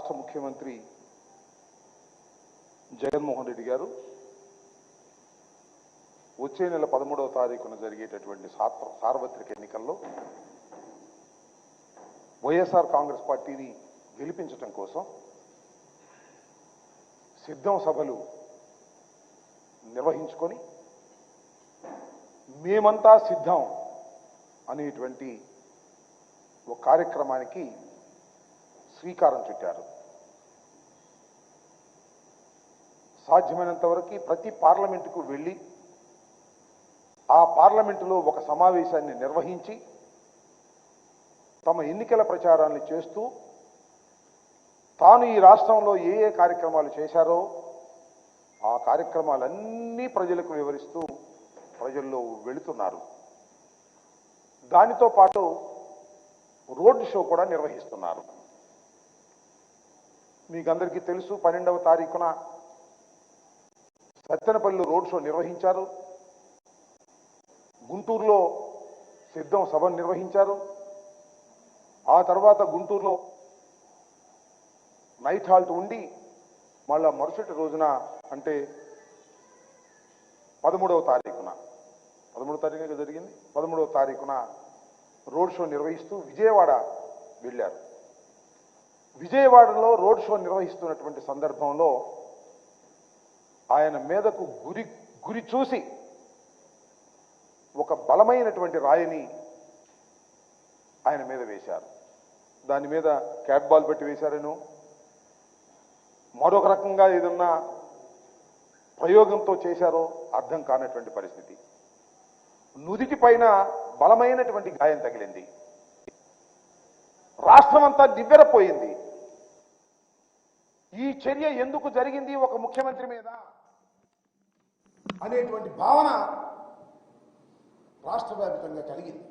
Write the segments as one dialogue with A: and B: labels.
A: రాష్ట్ర ముఖ్యమంత్రి జగన్మోహన్ రెడ్డి గారు వచ్చే నెల పదమూడవ తారీఖున జరిగేటటువంటి సార్వత్రిక ఎన్నికల్లో వైఎస్ఆర్ కాంగ్రెస్ పార్టీని గెలిపించటం కోసం సిద్ధం సభలు నిర్వహించుకొని మేమంతా సిద్ధం అనేటువంటి ఒక కార్యక్రమానికి శ్రీకారం చుట్టారు. సాధ్యమైనంత వరకు ప్రతి పార్లమెంటుకు వెళ్ళి ఆ పార్లమెంటులో ఒక సమావేశాన్ని నిర్వహించి తమ ఎన్నికల ప్రచారాన్ని చేస్తూ తాను ఈ రాష్ట్రంలో ఏ ఏ కార్యక్రమాలు చేశారో ఆ కార్యక్రమాలన్నీ ప్రజలకు వివరిస్తూ ప్రజల్లో వెళుతున్నారు. దానితో పాటు రోడ్డు షో కూడా నిర్వహిస్తున్నారు. మీకందరికీ తెలుసు పన్నెండవ తారీఖున సత్తెనపల్లిలో రోడ్ షో నిర్వహించారు. గుంటూరులో సిద్ధం సభ నిర్వహించారు. ఆ తర్వాత గుంటూరులో నైట్ హాల్ట్ ఉండి మళ్ళా మరుసటి రోజున అంటే పదమూడవ తారీఖున పదమూడవ తారీఖు జరిగింది. పదమూడవ తారీఖున రోడ్ షో నిర్వహిస్తూ విజయవాడ వెళ్ళారు. విజయవాడలో రోడ్ షో నిర్వహిస్తున్నటువంటి సందర్భంలో ఆయన మీదకు గురి గురి చూసి ఒక బలమైనటువంటి రాయిని ఆయన మీద వేశారు. దాని మీద క్యాట్ బాల్ పెట్టి వేశారను. మరొక రకంగా ఏదన్నా ప్రయోగంతో చేశారో అర్థం కానటువంటి పరిస్థితి. నుదిటి పైన బలమైనటువంటి గాయం తగిలింది. రాష్ట్రమంతా దివ్వెరపోయింది చర్య ఎందుకు జరిగింది ఒక ముఖ్యమంత్రి మీద అనేటువంటి భావన రాష్ట్ర వ్యాప్తంగా కలిగింది.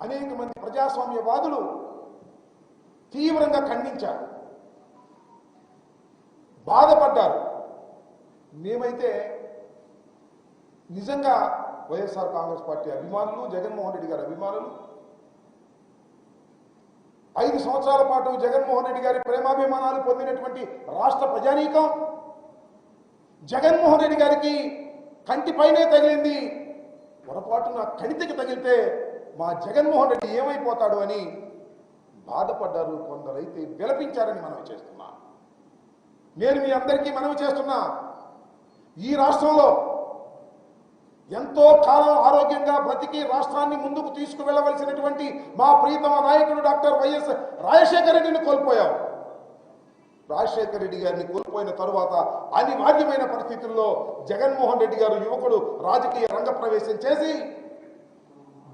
A: అనేక మంది ప్రజాస్వామ్యవాదులు తీవ్రంగా ఖండించారు. బాధపడ్డారు. మేమైతే నిజంగా వైఎస్ఆర్ కాంగ్రెస్ పార్టీ అభిమానులు జగన్మోహన్ రెడ్డి గారి అభిమానులు ఐదు సంవత్సరాల పాటు జగన్మోహన్ రెడ్డి గారి ప్రేమాభిమానాలు పొందినటువంటి రాష్ట్ర ప్రజానీకం. జగన్మోహన్ రెడ్డి గారికి కంటిపైనే తగిలింది. పొరపాటున కణితికి తగిలితే మా జగన్మోహన్ రెడ్డి ఏమైపోతాడు అని బాధపడ్డారు కొందరైతే విలపించారని మనవి చేస్తున్నా. నేను మీ అందరికీ మనవి చేస్తున్నా. ఈ రాష్ట్రంలో ఎంతో కాలం ఆరోగ్యంగా బ్రతికి రాష్ట్రాన్ని ముందుకు తీసుకువెళ్ళవలసినటువంటి మా ప్రీతమ నాయకుడు డాక్టర్ వైఎస్ రాజశేఖర రెడ్డిని కోల్పోయాం. రాజశేఖర రెడ్డి గారిని కోల్పోయిన తరువాత అనివార్యమైన పరిస్థితుల్లో జగన్మోహన్ రెడ్డి గారు యువకుడు రాజకీయ రంగ ప్రవేశం చేసి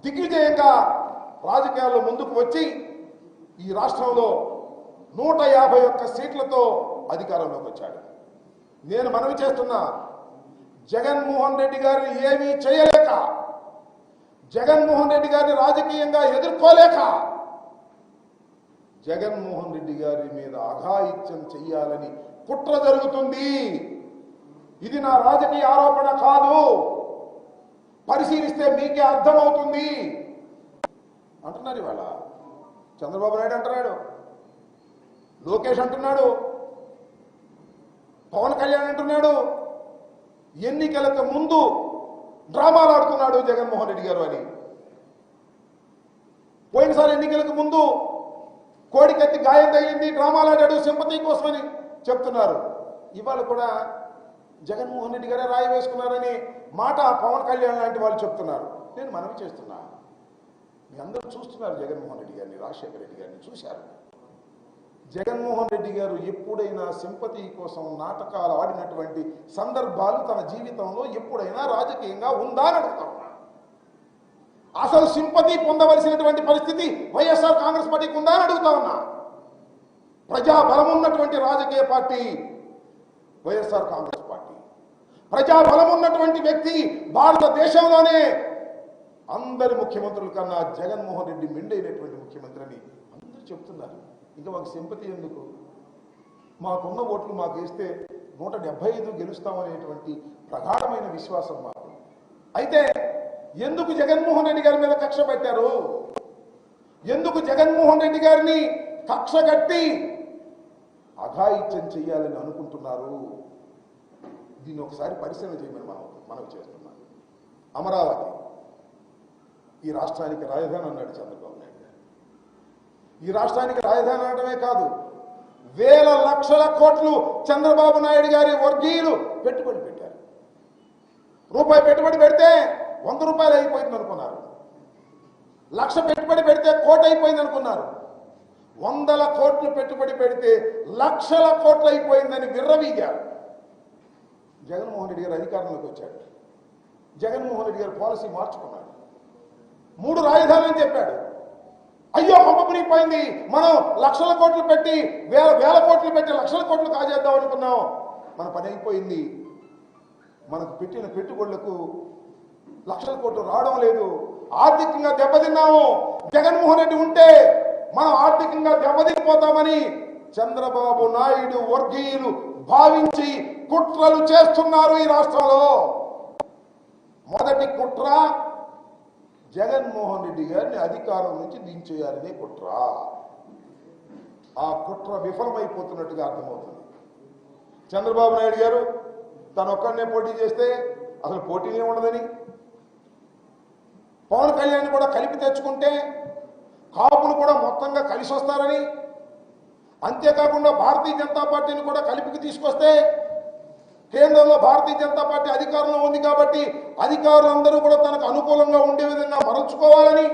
A: దిగ్విజయంగా రాజకీయాల్లో ముందుకు వచ్చి ఈ రాష్ట్రంలో నూట యాభై ఒక్క సీట్లతో అధికారంలోకి వచ్చాడు. నేను మనవి చేస్తున్నా జగన్మోహన్ రెడ్డి గారిని ఏమీ చేయలేక జగన్మోహన్ రెడ్డి గారిని రాజకీయంగా ఎదుర్కోలేక జగన్మోహన్ రెడ్డి గారి మీద అఘాయిత్యం చెయ్యాలని కుట్ర జరుగుతుంది. ఇది నా రాజకీయ ఆరోపణ కాదు. పరిశీలిస్తే మీకే అర్థమవుతుంది. అంటున్నారు ఇవాళ. చంద్రబాబు నాయుడు అంటున్నాడు. లోకేష్ అంటున్నాడు. పవన్ కళ్యాణ్ అంటున్నాడు. ఎన్నికలకు ముందు డ్రామాలు ఆడుతున్నాడు జగన్మోహన్ రెడ్డి గారు అని. పోయినసారి ఎన్నికలకు ముందు కోడికత్తి గాయం తగిలింది డ్రామాలు ఆడాడు సింపతి కోసమని చెప్తున్నారు. ఇవాళ కూడా జగన్మోహన్ రెడ్డి గారే రాయి వేసుకున్నారని మాట పవన్ కళ్యాణ్ లాంటి వాళ్ళు చెప్తున్నారు. నేను మనవి చేస్తున్నా. మీ అందరూ చూస్తున్నారు జగన్మోహన్ రెడ్డి గారిని రాజశేఖర రెడ్డి గారిని చూశారు. జగన్మోహన్ రెడ్డి గారు ఎప్పుడైనా సింపతి కోసం నాటకాలు ఆడినటువంటి సందర్భాలు తన జీవితంలో ఎప్పుడైనా రాజకీయంగా ఉందా అని అడుగుతా అసలు సింపతి పొందవలసినటువంటి పరిస్థితి వైఎస్ఆర్ కాంగ్రెస్ పార్టీకి ఉందా అని అడుగుతా ఉన్నా. ప్రజా బలం ఉన్నటువంటి రాజకీయ పార్టీ వైఎస్ఆర్ కాంగ్రెస్ పార్టీ. ప్రజా బలం ఉన్నటువంటి వ్యక్తి భారతదేశంలోనే. అందరి ముఖ్యమంత్రుల కన్నా జగన్మోహన్ రెడ్డి మెండైనటువంటి ముఖ్యమంత్రి అని అందరూ చెప్తున్నారు. ఇంకా మాకు సింపతి ఎందుకు? మాకున్న ఓట్లు మాకు వేస్తే నూట డెబ్బై ఐదు గెలుస్తామనేటువంటి ప్రగాఢమైన విశ్వాసం మాకు. అయితే ఎందుకు జగన్మోహన్ రెడ్డి గారి మీద కక్ష పెట్టారు? ఎందుకు జగన్మోహన్ రెడ్డి గారిని కక్ష కట్టి అఘాయిత్యం చేయాలని అనుకుంటున్నారు? దీన్ని ఒకసారి పరిశీలన చేయమని మనం మనం చేస్తున్నాం అమరావతి. ఈ రాష్ట్రానికి రాజధాని అన్నాడు చంద్రబాబు నాయుడు. ఈ రాష్ట్రానికి రాజధాని అనడమే కాదు వేల లక్షల కోట్లు చంద్రబాబు నాయుడు గారి వర్గీయులు పెట్టుబడి పెట్టారు. రూపాయి పెట్టుబడి పెడితే వంద రూపాయలు అయిపోయింది అనుకున్నారు. లక్ష పెట్టుబడి పెడితే కోట అయిపోయింది అనుకున్నారు. వందల కోట్లు పెట్టుబడి పెడితే లక్షల కోట్లు అయిపోయిందని విర్రవీగారు. జగన్మోహన్ రెడ్డి గారు అధికారంలోకి వచ్చాడు. జగన్మోహన్ రెడ్డి గారు పాలసీ మార్చుకున్నాడు. మూడు రాజధానులు చెప్పాడు. అయ్యో పంపకునిపోయింది మనం లక్షల కోట్లు పెట్టి వేల వేల కోట్లు పెట్టి లక్షల కోట్లు కాజేద్దాం అనుకున్నాం. మన పని అయిపోయింది. మనకు పెట్టిన పెట్టుబడులకు లక్షల కోట్లు రావడం లేదు. ఆర్థికంగా దెబ్బతిన్నాము. జగన్మోహన్ రెడ్డి ఉంటే మనం ఆర్థికంగా దెబ్బతినిపోతామని చంద్రబాబు నాయుడు వర్గీయులు భావించి కుట్రలు చేస్తున్నారు ఈ రాష్ట్రంలో. మొదటి కుట్ర జగన్మోహన్ రెడ్డి గారిని అధికారం నుంచి దించేయాలనే కుట్ర. ఆ కుట్ర విఫలమైపోతున్నట్టుగా అర్థమవుతుంది. చంద్రబాబు నాయుడు గారు తను ఒక్కడనే పోటీ చేస్తే అసలు పోటీనే ఉండదని. పవన్ కళ్యాణ్ కూడా కలిపి తెచ్చుకుంటే కాపులు కూడా మొత్తంగా కలిసి వస్తారని అంతేకాకుండా భారతీయ జనతా పార్టీని కూడా కలిపికి తీసుకొస్తే కేంద్రంలో భారతీయ జనతా పార్టీ అధికారంలో ఉంది కాబట్టి అధికారులందరూ కూడా తనకు అనుకూలంగా ఉండే విధంగా మరల్చుకోవాలని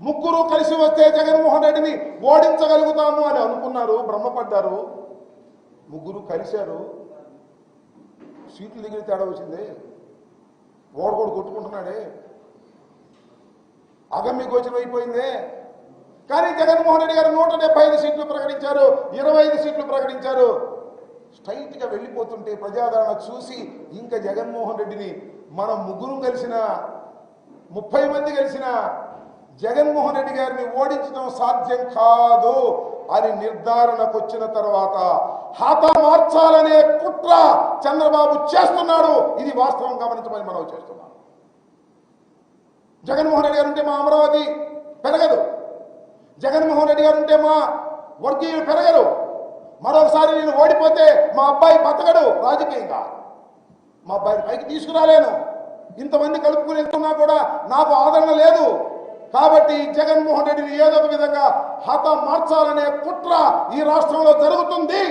A: ముగ్గురు కలిసి వస్తే జగన్మోహన్ రెడ్డిని ఓడించగలుగుతాము అని అనుకున్నారు బ్రహ్మపడ్డారు. ముగ్గురు కలిశారు. సీట్లు దిగిన తేడా వచ్చింది. ఓడగోడు కొట్టుకుంటున్నాడే. అగమ్య గోచరం అయిపోయిందే. కానీ జగన్మోహన్ రెడ్డి గారు నూట డెబ్బై ఐదు సీట్లు ప్రకటించారు. ఇరవై ఐదు సీట్లు ప్రకటించారు. స్ట్రైట్గా వెళ్ళిపోతుంటే ప్రజాదరణ చూసి ఇంకా జగన్మోహన్ రెడ్డిని మనం ముగ్గురు కలిసిన ముప్పై మంది కలిసిన జగన్మోహన్ రెడ్డి గారిని ఓడించడం సాధ్యం కాదు అని నిర్ధారణకు వచ్చిన తర్వాత హత మార్చాలనే కుట్ర చంద్రబాబు చేస్తున్నాడు. ఇది వాస్తవం గమనించమని మనం చేస్తున్నాం. జగన్మోహన్ రెడ్డి గారు ఉంటే మా అమరావతి పెరగదు. జగన్మోహన్ రెడ్డి గారు ఉంటే మా వర్గీయులు పెరగరు. మరొకసారి నేను ఓడిపోతే మా అబ్బాయి బతకడు రాజకీయంగా. మా అబ్బాయిని పైకి తీసుకురాలేను. ఇంతమంది కలుపుకుని వెళ్తున్నా కూడా నాకు ఆదరణ లేదు. కాబట్టి జగన్మోహన్ రెడ్డిని ఏదో ఒక విధంగా హత మార్చాలనే కుట్ర ఈ రాష్ట్రంలో జరుగుతుంది.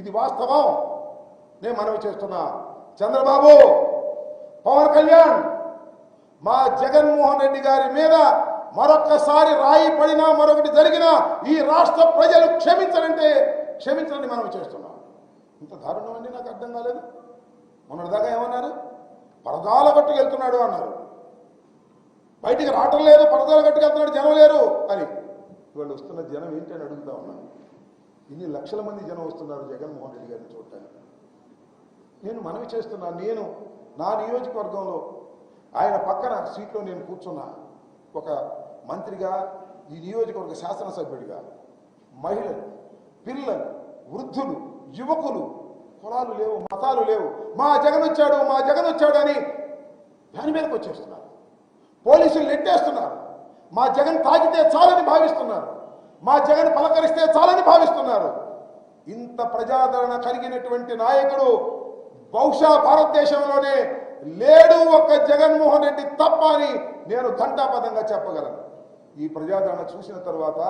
A: ఇది వాస్తవం. నేను మనవి చేస్తున్నా. చంద్రబాబు పవన్ కళ్యాణ్ మా జగన్మోహన్ రెడ్డి గారి మీద మరొక్కసారి రాయి పడినా మరొకటి జరిగినా ఈ రాష్ట్ర ప్రజలు క్షమించనంటే క్షమించండి మనం చేస్తున్నాం. ఇంత దారుణం అండి నాకు అర్థం కాలేదు. మొన్నటిదాకా ఏమన్నారు? పరదాల కట్టుకు వెళ్తున్నాడు అన్నారు. బయటికి రావటం లేదు పరదాల కట్టుకెళ్తున్నాడు జనం లేరు అని. వాళ్ళు వస్తున్న జనం ఏంటి అని అడుగుతా ఉన్నాను ఇన్ని లక్షల మంది జనం వస్తున్నారు జగన్మోహన్ రెడ్డి గారిని చూడటానికి. నేను మనవి చేస్తున్నాను నేను నా నియోజకవర్గంలో ఆయన పక్కన సీట్లో నేను కూర్చున్నా. ఒక మంత్రిగా ఈ నియోజకవర్గ శాసనసభ్యుడిగా మహిళలు పిల్లలు వృద్ధులు యువకులు కులాలు లేవు మతాలు లేవు. మా జగన్ వచ్చాడు మా జగన్ వచ్చాడు అని దాని మీదకి వచ్చేస్తున్నారు. పోలీసులు నెట్టేస్తున్నారు. మా జగన్ తాగితే చాలని భావిస్తున్నారు. మా జగన్ పలకరిస్తే చాలని భావిస్తున్నారు. ఇంత ప్రజాదరణ కలిగినటువంటి నాయకుడు బహుశా భారతదేశంలోనే లేడు ఒక్క జగన్మోహన్ రెడ్డి తప్ప అని నేను ఘంటాపదంగా చెప్పగలను. ఈ ప్రజాదరణ చూసిన తర్వాత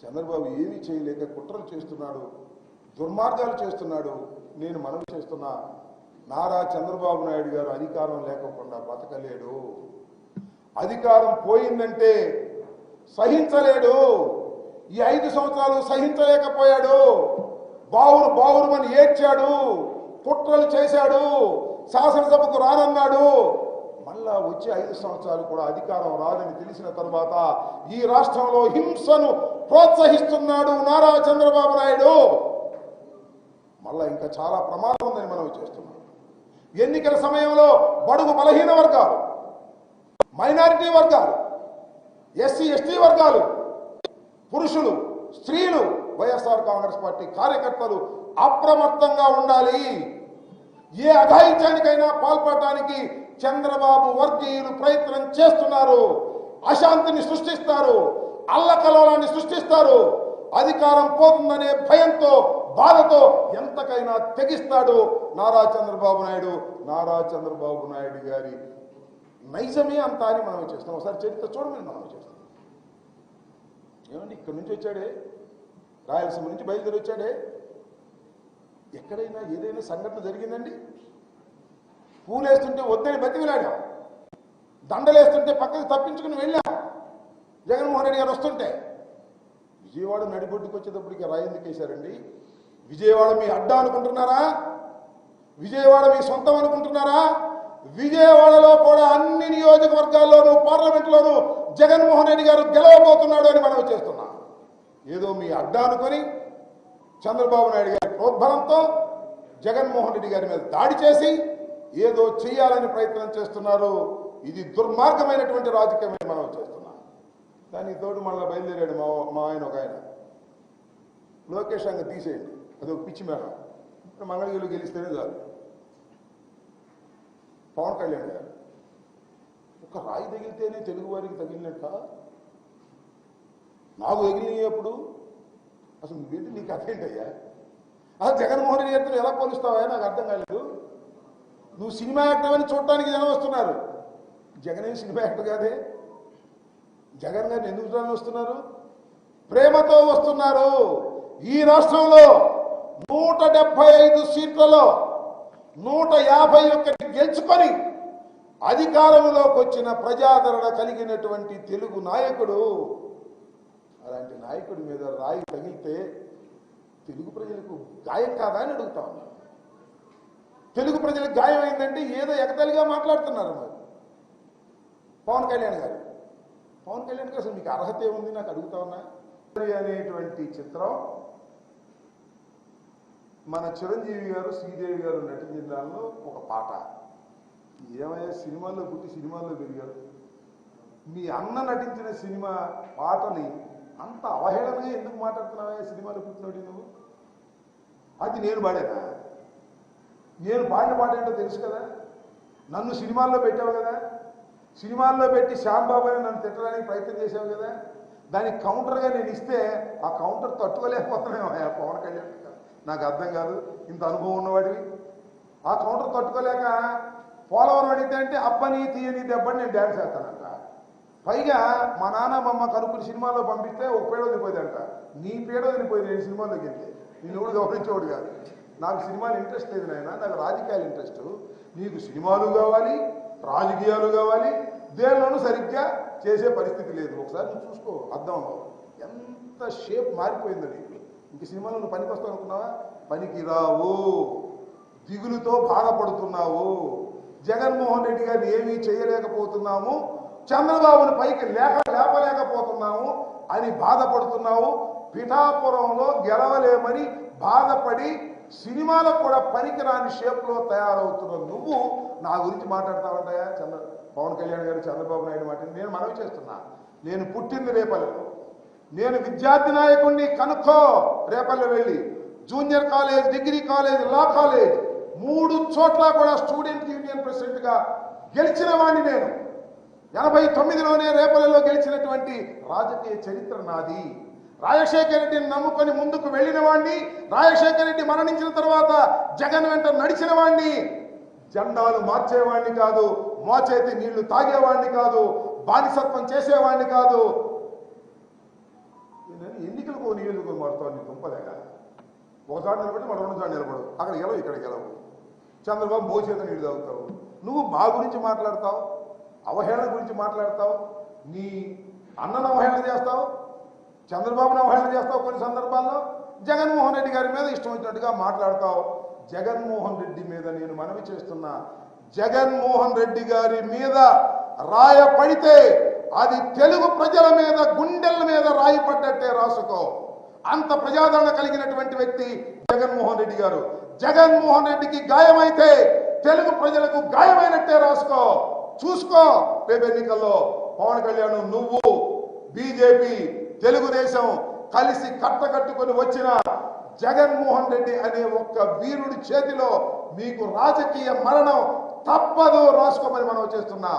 A: చంద్రబాబు ఏమీ చేయలేక కుట్రలు చేస్తున్నాడు దుర్మార్గాలు చేస్తున్నాడు నేను మనవి చేస్తున్నా. నారా చంద్రబాబు నాయుడు గారు అధికారం లేకుండా బతకలేడు. అధికారం పోయిందంటే సహించలేడు. ఈ ఐదు సంవత్సరాలు సహించలేకపోయాడు. బావురు బావురుమని ఏడ్చాడు. కుట్రలు చేశాడు. శాసనసభకు రానన్నాడు. మళ్ళా వచ్చే ఐదు సంవత్సరాలు కూడా అధికారం రాదని తెలిసిన తర్వాత ఈ రాష్ట్రంలో హింసను ప్రోత్సహిస్తున్నాడు నారా చంద్రబాబు నాయుడు. మళ్ళా ఇంకా చాలా ప్రమాదం ఉందని మనం చేస్తున్నాం. ఎన్నికల సమయంలో బడుగు బలహీన వర్గాలు మైనారిటీ వర్గాలు ఎస్సీ ఎస్టీ వర్గాలు పురుషులు స్త్రీలు వైఎస్ఆర్ కాంగ్రెస్ పార్టీ కార్యకర్తలు అప్రమత్తంగా ఉండాలి. ఏ అఘాయిత్యానికైనా పాల్పడటానికి చంద్రబాబు వర్గీయులు ప్రయత్నం చేస్తున్నారు. అశాంతిని సృష్టిస్తారు. అల్లకలోలాన్ని సృష్టిస్తారు. అధికారం పోతుందనే భయంతో బాధతో ఎంతకైనా తెగిస్తాడు నారా చంద్రబాబు నాయుడు. నారా చంద్రబాబు నాయుడు గారి నైజమే అంత అని మనం చేస్తాం ఒకసారి చరిత్ర చూడమని మనం చేస్తాం ఏమండి ఇక్కడి నుంచి వచ్చాడే? రాయలసీమ నుంచి బయలుదేరి వచ్చాడే? ఎక్కడైనా ఏదైనా సంఘటన జరిగిందండి? పూలేస్తుంటే వద్దని బతికిలాడాం దండలేస్తుంటే పక్కకు తప్పించుకుని వెళ్ళాం. జగన్మోహన్ రెడ్డి గారు వస్తుంటే విజయవాడ నడిబొడ్డుకు వచ్చేటప్పటికి రాయి ఎందుకు వేశారండి? విజయవాడ మీ అడ్డా అనుకుంటున్నారా? విజయవాడ మీ సొంతం అనుకుంటున్నారా? విజయవాడలో కూడా అన్ని నియోజకవర్గాల్లోనూ పార్లమెంట్లోనూ జగన్మోహన్ రెడ్డి గారు గెలవబోతున్నాడు అని మనం చేస్తున్నాం. ఏదో మీ అడ్డా అనుకొని చంద్రబాబు నాయుడు గారి ప్రోద్బలంతో జగన్మోహన్ రెడ్డి గారి మీద దాడి చేసి ఏదో చేయాలని ప్రయత్నం చేస్తున్నారు. ఇది దుర్మార్గమైనటువంటి రాజకీయమే మనం చేస్తున్నాం. దానికి తోడు మళ్ళీ బయలుదేరాడు మా మా ఆయన ఒక ఆయన. లోకేష్ అంగ తీసేయండి. అది ఒక పిచ్చి మేడం. ఇప్పుడు మంగళగిరిలో గెలిస్తేనే చాలు. పవన్ కళ్యాణ్ గారు. ఒక రాయి తగిలితేనే తెలుగు వారికి తగిలినట్ట? నాకు తగిలినప్పుడు అసలు నువ్వేంటి నీకు అదేంటయ్యా అసలు జగన్మోహన్ రెడ్డి గారితో ఎలా పోలుస్తావా నాకు అర్థం కాలేదు. నువ్వు సినిమా యాక్టర్ అని చూడటానికి జనం వస్తున్నారు. జగన్ ఏం సినిమా యాక్టర్ కాదే? జగన్ గారిని ఎందుకు చూడాలని వస్తున్నారు? ప్రేమతో వస్తున్నారు. ఈ రాష్ట్రంలో నూట డెబ్బై ఐదు సీట్లలో నూట యాభై ఒకటి గెలుచుకొని అధికారంలోకి వచ్చిన ప్రజాదరణ కలిగినటువంటి తెలుగు నాయకుడు అలాంటి నాయకుడి మీద రాయి తగిలితే తెలుగు ప్రజలకు గాయం కాదా అని అడుగుతా తెలుగు ప్రజలకు గాయం అయిందంటే ఏదో ఎగతలిగా మాట్లాడుతున్నారు మరి. పవన్ కళ్యాణ్ గారు. పవన్ కళ్యాణ్ గారు అసలు మీకు అర్హత ఏముంది? నాకు అడుగుతా ఉన్నా. అనేటువంటి చిత్రం మన చిరంజీవి గారు శ్రీదేవి గారు నటించిన దానిలో ఒక పాట. ఏమయ్యా సినిమాల్లో పుట్టి సినిమాల్లో పెరిగారు. మీ అన్న నటించిన సినిమా పాటని అంత అవహేళనగా ఎందుకు మాట్లాడుతున్నావా సినిమాలో పుట్టినోడి నువ్వు? అది నేను పాడేనా? నేను పాడిన పాట ఏంటో తెలుసు కదా? నన్ను సినిమాల్లో పెట్టావు కదా? సినిమాల్లో పెట్టి శ్యాంబాబు అని నన్ను తిట్టడానికి ప్రయత్నం చేసావు కదా? దానికి కౌంటర్గా నేను ఇస్తే ఆ కౌంటర్ తట్టుకోలేకపోతున్నాం ఆ పవన్ కళ్యాణ్ నాకు అర్థం కాదు ఇంత అనుభవం ఉన్నవాడివి. ఆ కౌంటర్ తట్టుకోలేక పోలవరం అడిగితే అంటే అబ్బని తీయని దెబ్బని నేను డ్యాన్స్ చేస్తానంట. పైగా మా నాన్న మమ్మ కనుక్కుని సినిమాలో పంపిస్తే ఒక పేడ వదిలిపోయిందంట. నీ పేడ వదిలిపోయింది నేను సినిమాలోకి వెళ్తే నేను ఎవడు గౌరవించేవాడు కాదు. నాకు సినిమాలు ఇంట్రెస్ట్ లేదు నాయన నాకు రాజకీయాలు ఇంట్రెస్ట్. నీకు సినిమాలు కావాలి రాజకీయాలు కావాలి దేనిలోనూ సరిగ్గా చేసే పరిస్థితి లేదు. ఒకసారి నువ్వు చూసుకో అర్థంలో ఎంత షేప్ మారిపోయిందో నీకు. ఇంక సినిమాలో నువ్వు పనికి వస్తావు అనుకున్నావా? పనికి రావు. దిగులుతో బాధపడుతున్నావు. జగన్మోహన్ రెడ్డి గారిని ఏమీ చేయలేకపోతున్నాము. చంద్రబాబుని పైకి లేక లేపలేకపోతున్నాము అని బాధపడుతున్నావు. పిఠాపురంలో గెలవలేమని బాధపడి సినిమాలకు కూడా పనికిరాని షేప్లో తయారవుతున్న నువ్వు నా గురించి మాట్లాడతావంటాయా చంద్ర పవన్ కళ్యాణ్ గారు చంద్రబాబు నాయుడు మాట. నేను మనవి చేస్తున్నా. నేను పుట్టింది రేపల్లె. నేను విద్యార్థి నాయకుడిని కనుక్కో రేపల్లె వెళ్ళి. Junior college degree college law college మూడు చోట్ల కూడా స్టూడెంట్ యూనియన్ ప్రెసిడెంట్గా గెలిచిన వాడిని నేను. ఎనభై తొమ్మిదిలోనే రేపల్లెలో గెలిచినటువంటి రాజకీయ చరిత్ర నాది. రాజశేఖర రెడ్డిని నమ్ముకొని ముందుకు వెళ్ళిన వాడిని రాజశేఖర రెడ్డి మరణించిన తర్వాత జగన్ వెంట నడిచిన వాడిని జెండాలు మార్చేవాడిని కాదు మోచేతి నీళ్ళు తాగేవాడిని కాదు బానిసత్వం చేసేవాడిని కాదు. ఎన్నికలకు నియోజకవర్గం మారుతావు నీ దుంపలేగా ఒకసారి నిలబడి మరో రెండుసార్లు నిలబడు. అక్కడ గెలవు ఇక్కడ గెలవు. చంద్రబాబు మోచేత నీళ్ళు తాగుతావు. నువ్వు మా గురించి మాట్లాడతావు అవహేళన గురించి మాట్లాడతావు నీ అన్నను అవహేళన చేస్తావు చంద్రబాబును అవహేళన చేస్తావు కొన్ని సందర్భాల్లో. జగన్మోహన్ రెడ్డి గారి మీద ఇష్టం వచ్చినట్టుగా మాట్లాడతావు. జగన్మోహన్ రెడ్డి మీద నేను మనవి చేస్తున్నా. జగన్మోహన్ రెడ్డి గారి మీద రాయ పడితే అది తెలుగు ప్రజల మీద గుండెల మీద రాయి పడ్డట్టే రాసుకో. అంత ప్రజాదరణ కలిగినటువంటి వ్యక్తి జగన్మోహన్ రెడ్డి గారు. జగన్మోహన్ రెడ్డికి గాయమైతే తెలుగు ప్రజలకు గాయమైనట్టే రాసుకో. చూసుకో రేపు ఎన్నికల్లో పవన్ కళ్యాణ్ నువ్వు బీజేపీ తెలుగుదేశం కలిసి కట్టకట్టుకొని వచ్చిన జగన్మోహన్ రెడ్డి అనే ఒక్క వీరుడి చేతిలో మీకు రాజకీయ మరణం తప్పదు రాసుకోమని మనం చేస్తున్నా.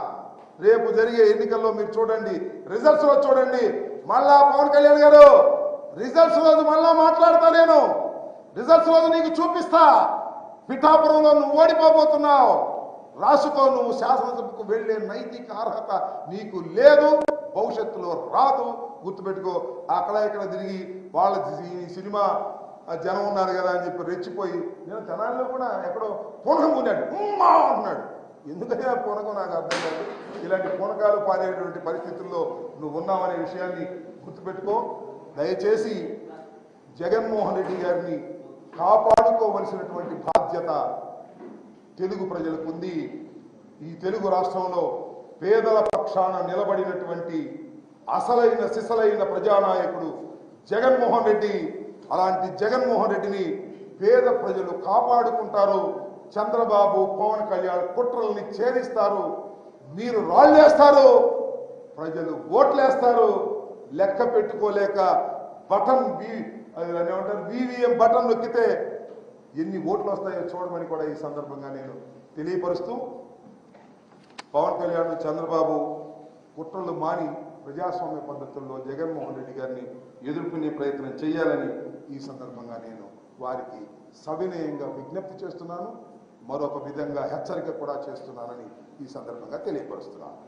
A: రేపు జరిగే ఎన్నికల్లో మీరు చూడండి రిజల్ట్స్లో చూడండి. మళ్ళా పవన్ కళ్యాణ్ గారు రిజల్ట్స్ రోజు మళ్ళా మాట్లాడతా నేను. రిజల్ట్స్ రోజు నీకు చూపిస్తా. పిఠాపురంలో నువ్వు ఓడిపోబోతున్నావు. రాసుకో నువ్వు శాసనసభకు వెళ్ళే నైతిక అర్హత నీకు లేదు. భవిష్యత్తులో రాదు. గుర్తుపెట్టుకో అక్కడ ఇక్కడ తిరిగి వాళ్ళ సినిమా జనం ఉన్నారు కదా అని చెప్పి రెచ్చిపోయి నేను తెనాలిలో కూడా ఎక్కడో పూనకం ఉన్నాడు ఉమ్మా అంటున్నాడు. ఎందుకంటే పూనకం? నాకు అర్థం కాదు. ఇలాంటి పూనకాలు పారేటువంటి పరిస్థితుల్లో నువ్వు ఉన్నావనే విషయాన్ని గుర్తుపెట్టుకో. దయచేసి జగన్మోహన్ రెడ్డి గారిని కాపాడుకోవలసినటువంటి బాధ్యత తెలుగు ప్రజలకు ఉంది. ఈ తెలుగు రాష్ట్రంలో పేదల పక్షాన నిలబడినటువంటి అసలైన సిసలైన ప్రజానాయకుడు జగన్మోహన్ రెడ్డి. అలాంటి జగన్మోహన్ రెడ్డిని పేద ప్రజలు కాపాడుకుంటారు. చంద్రబాబు పవన్ కళ్యాణ్ కుట్రల్ని ఛేదిస్తారు. మీరు రాళ్ళేస్తారు. ప్రజలు ఓట్లేస్తారు. లెక్క పెట్టుకోలేక బటన్ వి ఏమంటారు వివిఎం బటన్ నొక్కితే ఎన్ని ఓట్లు వస్తాయో చూడమని కూడా ఈ సందర్భంగా నేను తెలియపరుస్తూ పవన్ కళ్యాణ్ చంద్రబాబు కుట్రలు మాని ప్రజాస్వామ్య పద్ధతుల్లో జగన్మోహన్ రెడ్డి గారిని ఎదుర్కొనే ప్రయత్నం చేయాలని ఈ సందర్భంగా నేను వారికి సవినయంగా విజ్ఞప్తి చేస్తున్నాను. మరొక విధంగా హెచ్చరిక కూడా చేస్తున్నానని ఈ సందర్భంగా తెలియపరుస్తున్నాను.